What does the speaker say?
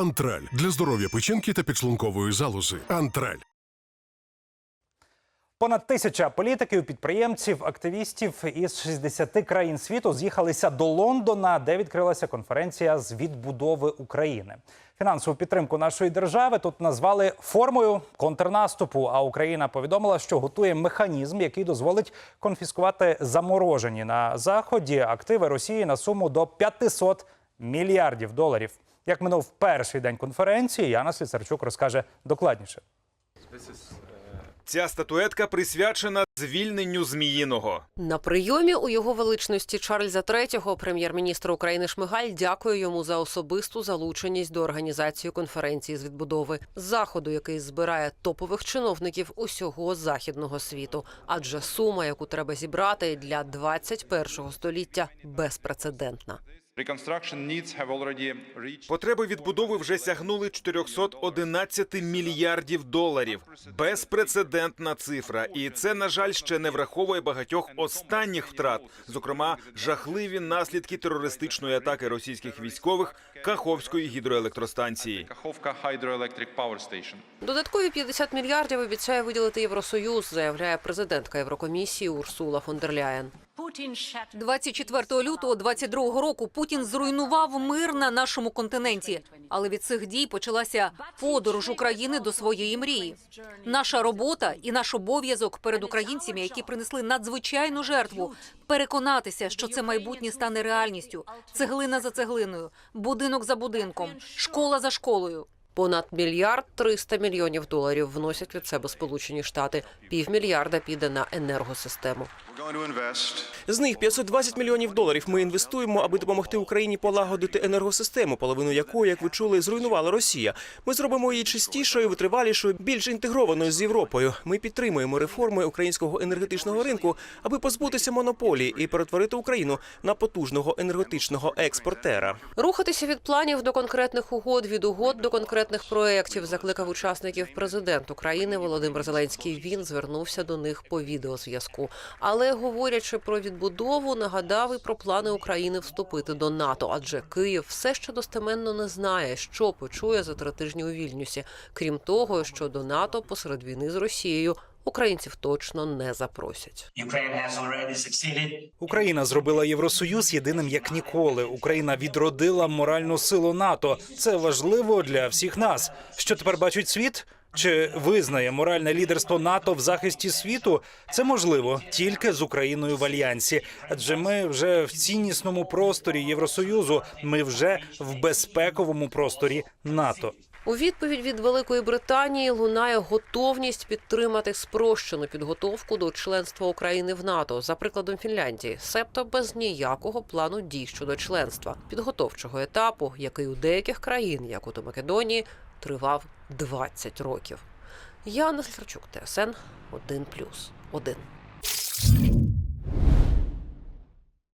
Антраль для здоров'я печінки та підшлункової залози. Антраль. Понад тисяча політиків, підприємців, активістів із 60 країн світу з'їхалися до Лондона, де відкрилася конференція з відбудови України. Фінансову підтримку нашої держави тут назвали формою контрнаступу. А Україна повідомила, що готує механізм, який дозволить конфіскувати заморожені на заході активи Росії на суму до 500 мільярдів доларів. Як минув перший день конференції, Яна Сліцарчук розкаже докладніше. Ця статуетка присвячена звільненню Зміїного. На прийомі у його величності Чарльза III прем'єр-міністр України Шмигаль дякує йому за особисту залученість до організації конференції з відбудови заходу, який збирає топових чиновників усього західного світу. Адже сума, яку треба зібрати для 21-го століття, безпрецедентна. Потреби відбудови вже сягнули 411 мільярдів доларів. Безпрецедентна цифра, і це на жаль ще не враховує багатьох останніх втрат, зокрема жахливі наслідки терористичної атаки російських військових Каховської гідроелектростанції. Додаткові 50 мільярдів обіцяє виділити Євросоюз, заявляє президентка Єврокомісії Урсула фон дер Ляєн. 24 лютого 22 року Путін зруйнував мир на нашому континенті. Але від цих дій почалася подорож України до своєї мрії. Наша робота і наш обов'язок перед українцями, які принесли надзвичайну жертву, переконатися, що це майбутнє стане реальністю. Цеглина за цеглиною, будинок за будинком, школа за школою. Понад мільярд 300 мільйонів доларів вносять від себе Сполучені Штати. Півмільярда піде на енергосистему. З них 520 мільйонів доларів ми інвестуємо, аби допомогти Україні полагодити енергосистему, половину якої, як ви чули, зруйнувала Росія. Ми зробимо її чистішою, витривалішою, більш інтегрованою з Європою. Ми підтримуємо реформи українського енергетичного ринку, аби позбутися монополії і перетворити Україну на потужного енергетичного експортера. Рухатися від планів до конкретних угод, від угод до конкретних проєктів закликав учасників президент України Володимир Зеленський. Він звернувся до них по відеозв'язку. Але говорячи про відбудову, нагадав і про плани України вступити до НАТО, адже Київ все ще достеменно не знає, що почує за три тижні у Вільнюсі. Крім того, що до НАТО посеред війни з Росією українців точно не запросять. Україна зробила Євросоюз єдиним як ніколи. Україна відродила моральну силу НАТО. Це важливо для всіх нас. Що тепер бачить світ? Чи визнає моральне лідерство НАТО в захисті світу? Це можливо тільки з Україною в альянсі, адже ми вже в ціннісному просторі Євросоюзу. Ми вже в безпековому просторі НАТО. У відповідь від Великої Британії лунає готовність підтримати спрощену підготовку до членства України в НАТО за прикладом Фінляндії, себто без ніякого плану дій щодо членства підготовчого етапу, який у деяких країн, як у Македонії, тривав 20 років. Я Сларчук, ТСН 1+,1.